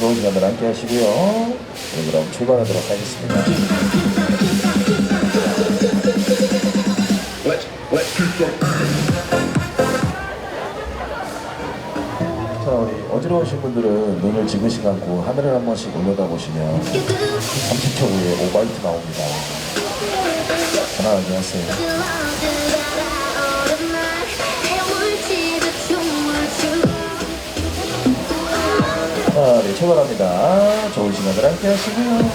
즐거운 시간들 함께 하시고요. 네, 그럼 출발하도록 하겠습니다. 자, 우리 어지러우신 분들은 눈을 지그시 감고 하늘을 한 번씩 올려다 보시면 30초 후에 오바이트 나옵니다. 편안하게 하세요. 자, 네, 출발합니다. 좋은 시간들 함께 하시고요.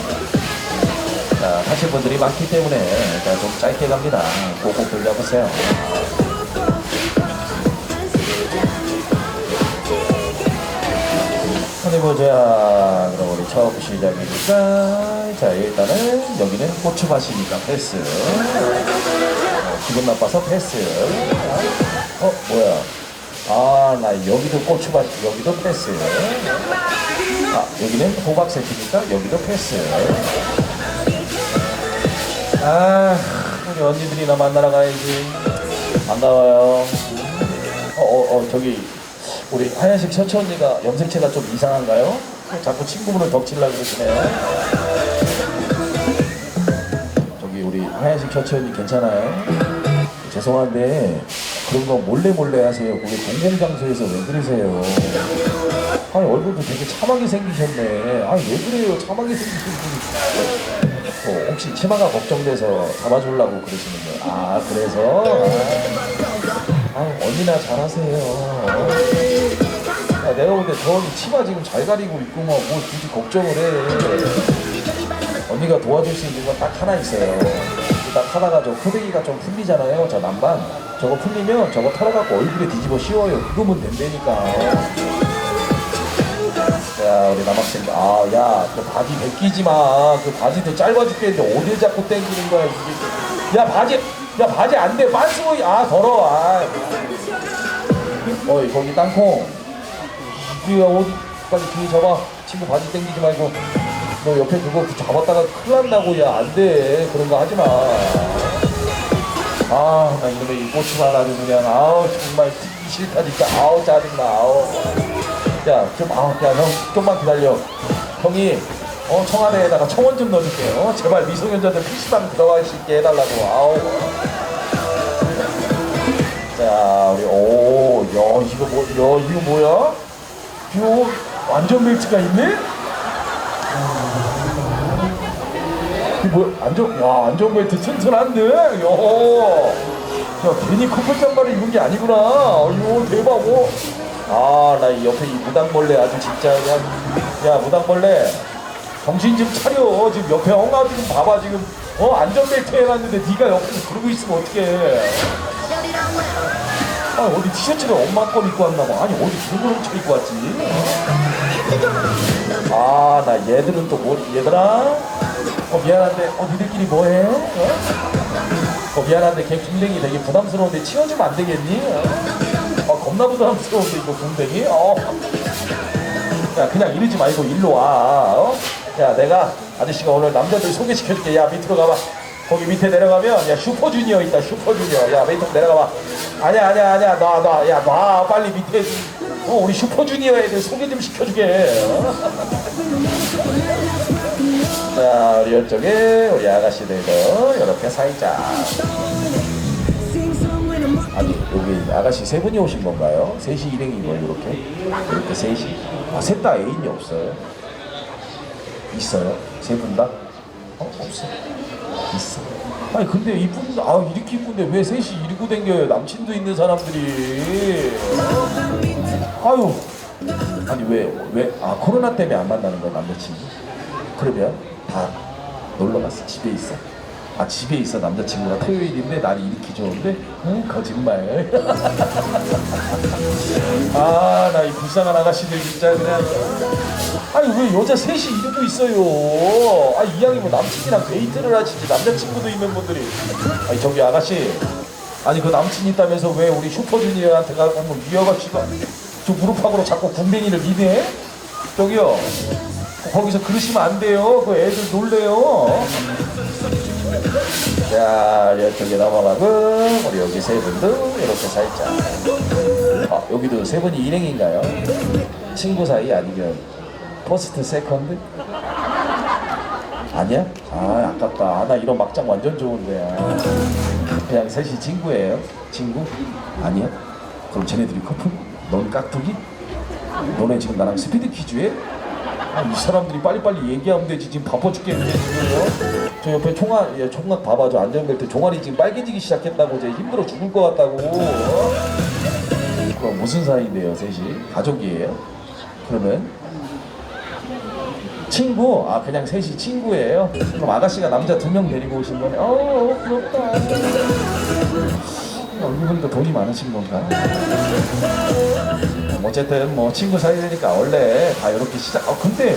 자, 하실 분들이 많기 때문에 일단 좀 짧게 갑니다. 꼭꼭 돌려보세요. 어디 보자. 그럼 우리 처음 시작이니까. 자, 일단은 여기는 고추밭이니까 패스. 어, 기분 나빠서 패스. 어, 뭐야. 아, 나 여기도 고추밭, 여기도 패스. 아, 여기는 호박 세트니까 여기도 패스. 아, 우리 언니들이 나 만나러 가야지. 반가워요. 어, 어, 어, 저기, 우리 하얀색 셔츠 언니가 염색체가 좀 이상한가요? 자꾸 친구분을 덕치려고 그러시네요. 저기, 우리 하얀색 셔츠 언니 괜찮아요? 죄송한데, 그런 거 몰래 몰래 하세요. 그게 공공장소에서 왜 그러세요? 아니, 얼굴도 되게 참하게 생기셨네. 아니, 왜 그래요? 참하게 생기신 분이. 어, 혹시 치마가 걱정돼서 잡아주려고 그러시는 거예요? 아, 그래서? 아, 아, 언니나 잘하세요. 야, 내가 볼 때저 언니 치마 지금 잘 가리고 있고 뭐, 뭐 굳이 걱정을 해. 언니가 도와줄 수 있는 건 딱 하나 있어요. 딱 하나가 저 코대기가 좀 풀리잖아요. 저 남반. 저거 풀리면 저거 털어갖고 얼굴에 뒤집어 씌워요. 그거면 된다니까. 야, 우리 남학생, 아, 야, 그 바지 벗기지 마. 그 바지도 짧아 죽겠는데 어딜 자꾸 땡기는 거야, 이게. 야, 바지, 야, 바지 안 돼. 빤스 보이, 아, 더러워, 아. 어이, 거기 땅콩. 이게 어디, 빨리 뒤에 잡아. 친구 바지 땡기지 말고. 너 옆에 그거 잡았다가 큰일 난다고, 야, 안 돼. 그런 거 하지 마. 아, 나 이놈의 이 고추가 아주 그냥, 아우, 정말 듣기 싫다, 진짜. 아우, 짜증나, 아우. 야, 좀, 아, 야, 형, 좀만 기다려. 형이, 어, 청와대에다가 청원 좀 넣어줄게. 어, 제발 미소년자들 PC방 들어갈 수 있게 해달라고. 아우. 자, 우리, 오, 야, 이거 뭐, 야, 이거 뭐야? 이거 완전 벨트가 있네? 이거 뭐야? 안전, 야, 안전벨트 튼튼한데? 야, 야, 괜히 커플 잠바를 입은 게 아니구나. 이거 대박, 오. 아, 나 이 옆에 이 무당벌레 아주 진짜 그냥, 야, 무당벌레. 정신 좀 차려. 지금 옆에 엉아 지금 봐봐, 지금. 어, 안전벨트 해놨는데 네가 옆에서 그러고 있으면 어떡해. 아, 어디 티셔츠를 엄마 거 입고 왔나 봐. 아니, 어디 누구 훔쳐 입고 왔지? 아, 나 얘들은 또 뭐, 얘들아? 어, 미안한데, 어, 니들끼리 뭐 해? 어? 어, 미안한데, 걔 궁뎅이 되게 부담스러운데 치워주면 안 되겠니? 어, 어, 겁나 부담스러운데, 이거 궁뎅이? 어. 야, 그냥 이러지 말고 일로 와. 어? 야, 내가 아저씨가 오늘 남자들 소개시켜줄게. 야, 밑으로 가봐. 거기 밑에 내려가면, 야, 슈퍼주니어 있다, 슈퍼주니어. 야, 밑으로 내려가봐. 아니야, 아니야, 아니야. 놔, 놔. 빨리 밑에. 좀, 어, 우리 슈퍼주니어 애들 소개 좀 시켜주게. 어? 자, 우리 이쪽에 우리 아가씨들도 이렇게 살짝. 아니, 여기 아가씨 세 분이 오신 건가요? 셋이 일행인 거예요, 이렇게? 이렇게 셋이. 아, 셋 다 애인이 없어요? 있어요? 세 분 다? 어, 없어. 있어. 아니, 근데 이쁜, 아, 이렇게 이쁜데 왜 셋이 이러고 댕겨요? 남친도 있는 사람들이. 아유. 아니, 왜, 왜, 아, 코로나 때문에 안 만나는 거야, 남자친구? 그러면 다 놀러 갔어. 집에 있어. 아 집에 있어. 남자친구가 토요일인데 날이 이렇게 좋은데? 응? 거짓말. 아 나 이 불쌍한 아가씨들 진짜 그냥. 아니 왜 여자 셋이 이러고 있어요? 아이 양이 뭐 남친이랑 데이트를 하시지 남자친구도 있는 분들이. 아니 저기 아가씨. 아니 그 남친 있다면서 왜 우리 슈퍼주니어한테 가고 뭐 위어가지고 저 무릎팍으로 자꾸 군뱅이를 미네? 저기요 거기서 그러시면 안 돼요. 그 애들 놀래요. 자, 이쪽에 넘어가고, 우리 여기 세 분도 이렇게 살짝. 아, 여기도 세 분이 일행인가요? 친구 사이 아니면 퍼스트 세컨드? 아니야? 아 아깝다 아, 나 이런 막장 완전 좋은데 아. 그냥 셋이 친구예요? 친구? 아니야? 그럼 쟤네들이 커플? 넌 깍두기? 너네 지금 나랑 스피드 퀴즈해? 아, 이 사람들이 빨리빨리 얘기하면 되지 지금 바빠 죽겠는데 지금요? 저 옆에 총알, 예, 총각 봐봐 저 안전벨트 종아리 지금 빨개지기 시작했다고 제 힘들어 죽을 것 같다고 어? 그럼 무슨 사이인데요 셋이? 가족이에요? 그러면 친구? 아 그냥 셋이 친구예요? 그럼 아가씨가 남자 두 명 데리고 오신 거네 어 부럽다 얼굴 보니까 돈이 많으신 건가? 어쨌든 뭐 친구 사이니까 원래 다 이렇게 시작. 아 근데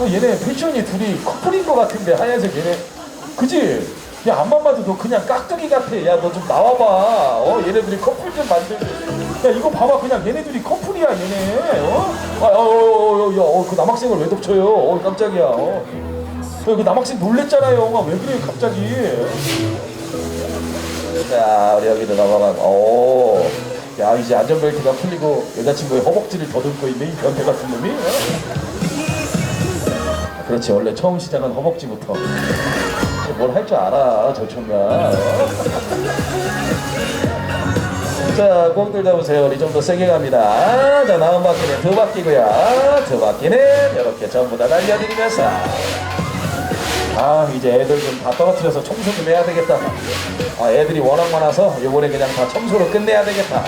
어, 얘네 패션이 둘이 커플인 것 같은데 하얀색 얘네 그지? 야 앞만 봐도 너 그냥 깍두기 같아. 야 너 좀 나와봐. 어 얘네들이 커플 좀 만들고. 야 이거 봐봐 그냥 얘네들이 커플이야 얘네. 어? 아어어어어그 어, 그 남학생을 왜 덮쳐요? 어 깜짝이야. 어. 야, 그 남학생 놀랬잖아요. 아, 왜 그래요 갑자기? 자, 우리 여기도 넘어가고. 오. 야, 이제 안전벨트가 풀리고 여자친구의 허벅지를 더듬고 있는 이 변태 같은 놈이. 어? 그렇지, 원래 처음 시작은 허벅지부터. 뭘 할 줄 알아, 저 총각. 어? 자, 꼭들 잡으세요. 우리 좀더 세게 갑니다. 자, 다음 바퀴는 두 바퀴고요. 두 바퀴는 이렇게 전부 다 날려드리면서. 아 이제 애들 좀 다 떨어뜨려서 청소 좀 해야 되겠다. 아 애들이 워낙 많아서 이번에 그냥 다 청소로 끝내야 되겠다.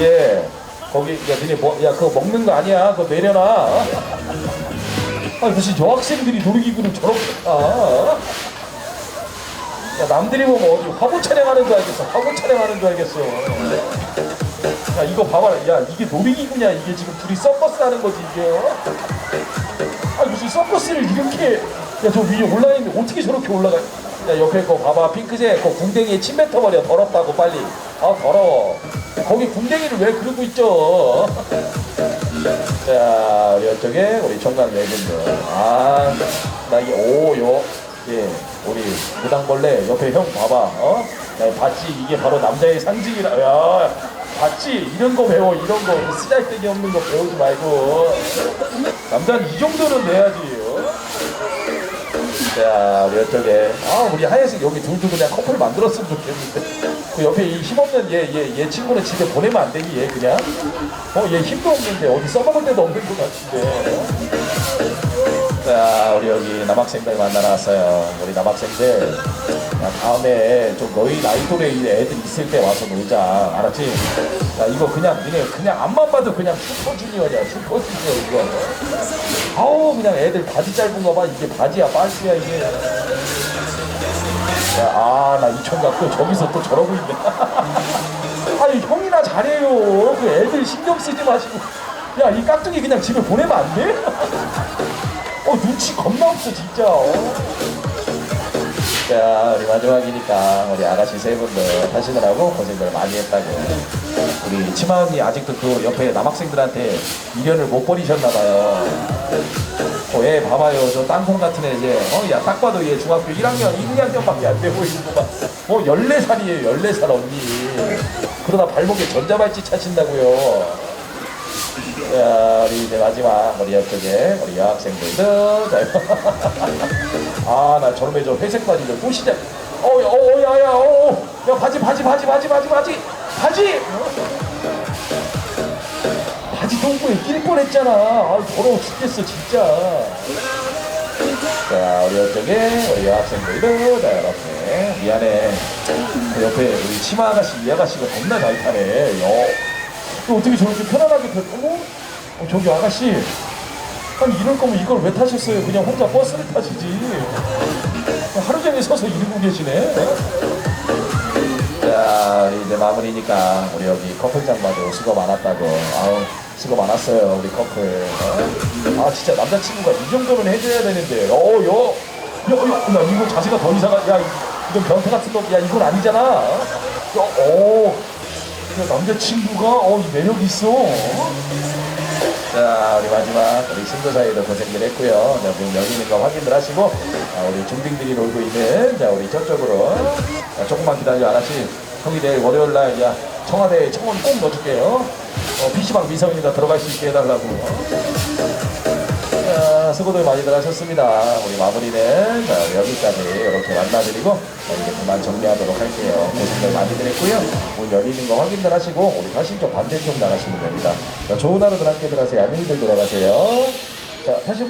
예 거기 야 니네 뭐 야 그거 먹는 거 아니야 그거 내려놔. 아 무슨 여학생들이 놀이기구를 저렇게 타. 야 남들이 보면 어디 화보 촬영하는 줄 알겠어. 화보 촬영하는 줄 알겠어. 야 이거 봐봐라. 야 이게 놀이기구냐 이게 지금 둘이 서커스 하는 거지 이게. 무슨 서커스를 이렇게 야 저 위에 올라가 있는데 어떻게 저렇게 올라가? 야 옆에 거 봐봐. 핑크색 그 궁뎅이에 침 뱉어버려. 더럽다고 빨리. 아 더러워. 거기 궁뎅이를 왜 그러고 있죠? 자 우리 이쪽에 우리 총각 네 분들. 아나 이게 오요. 예 우리 무당벌레 옆에 형 봐봐. 어? 야, 봤지? 이게 바로 남자의 상징이라. 야 봤지 이런 거 배워 이런 거 쓰잘데기 없는 거 배우지 말고 남자는 이 정도는 돼야지. 어? 자, 우리 이쪽에. 아, 우리 하얀색 여기 둘도 그냥 커플 만들었으면 좋겠는데. 그 옆에 이 힘없는 얘, 얘, 얘 친구는 집에 보내면 안 되니, 얘 그냥? 어, 얘 힘도 없는데, 어디 써먹을 데도 없는 것 같은데. 여기 남학생들 만나러 왔어요. 우리 남학생들. 야, 다음에 좀 너희 나이 또래 애들 있을 때 와서 놀자. 알았지? 야, 이거 그냥, 니네 그냥 앞만 봐도 그냥 슈퍼주니어냐, 슈퍼주니어 이거. 아우, 그냥 애들 바지 짧은 거 봐. 이게 바지야, 반스야, 이게. 야, 아, 나 이천각 또 저기서 또 저러고 있네. 아니, 형이나 잘해요. 그 애들 신경 쓰지 마시고. 야, 이 깍두기 그냥 집에 보내면 안 돼? 어, 눈치 겁나 없어, 진짜. 어. 자, 우리 마지막이니까 우리 아가씨 세 분들 하시느라고 고생들 많이 했다고. 우리 치마 언니 아직도 그 옆에 남학생들한테 미련을 못 버리셨나봐요. 어, 얘 봐봐요. 저 땅콩 같은 애 이제, 어, 야, 딱 봐도 얘 중학교 1학년, 2학년밖에 안 돼 보이는 거 봐. 어, 14살이에요, 14살 언니. 그러다 발목에 전자발찌 차신다고요. 자, 우리 이제 마지막 우리 옆쪽에 우리 여학생들도 자, 아, 나 저놈의 저 회색 바지를 또 시작. 어, 야, 어, 야, 야, 어, 야, 바지, 바지, 바지, 바지, 바지, 바지, 바지. 바지 똥꼬에 낄 뻔했잖아. 아, 더러워 죽겠어, 진짜. 자, 우리 옆쪽에 우리 여학생들도 자, 이렇게 미안해. 그 옆에 우리 치마 아가씨, 이 아가씨가 겁나 잘 타네. 여. 또 어떻게 저렇게 편안하게 타? 어머? 어, 저기 아가씨. 아니 이럴 거면 이걸 왜 타셨어요? 그냥 혼자 버스를 타시지. 하루 종일 서서 이러고 계시네. 자, 이제 마무리니까 우리 여기 커플장 봐도 수고 많았다고. 아우, 수고 많았어요, 우리 커플. 어? 아, 진짜 남자친구가 이 정도는 해줘야 되는데. 어, 여, 야, 야, 나 이거 자세가 더 이상한, 야, 이건 변태 같은 거, 야, 이건 아니잖아. 야, 오, 야, 남자친구가, 어, 이 매력 있어. 자, 우리 마지막 우리 사이도 고생들 했고요. 자, 지금 여기 있는 거 확인들 하시고, 자, 우리 중딩들이 놀고 있는, 자, 우리 저쪽으로. 자, 조금만 기다려, 아가씨. 형이 내일 월요일 날, 야, 청와대 청원 꼭 넣어줄게요. 어, PC방 미성이가 들어갈 수 있게 해달라고. 자, 수고들 많이들 하셨습니다. 우리 마무리는 자, 여기까지 이렇게 만나드리고 자, 이제 그만 정리하도록 할게요. 고생들 많이들 했고요. 문 열리는 거 확인들 하시고 우리 사실 좀 반대쪽 나가시면 됩니다. 자, 좋은 하루들 함께들 하세요. 안녕히들 돌아가세요. 자, 다시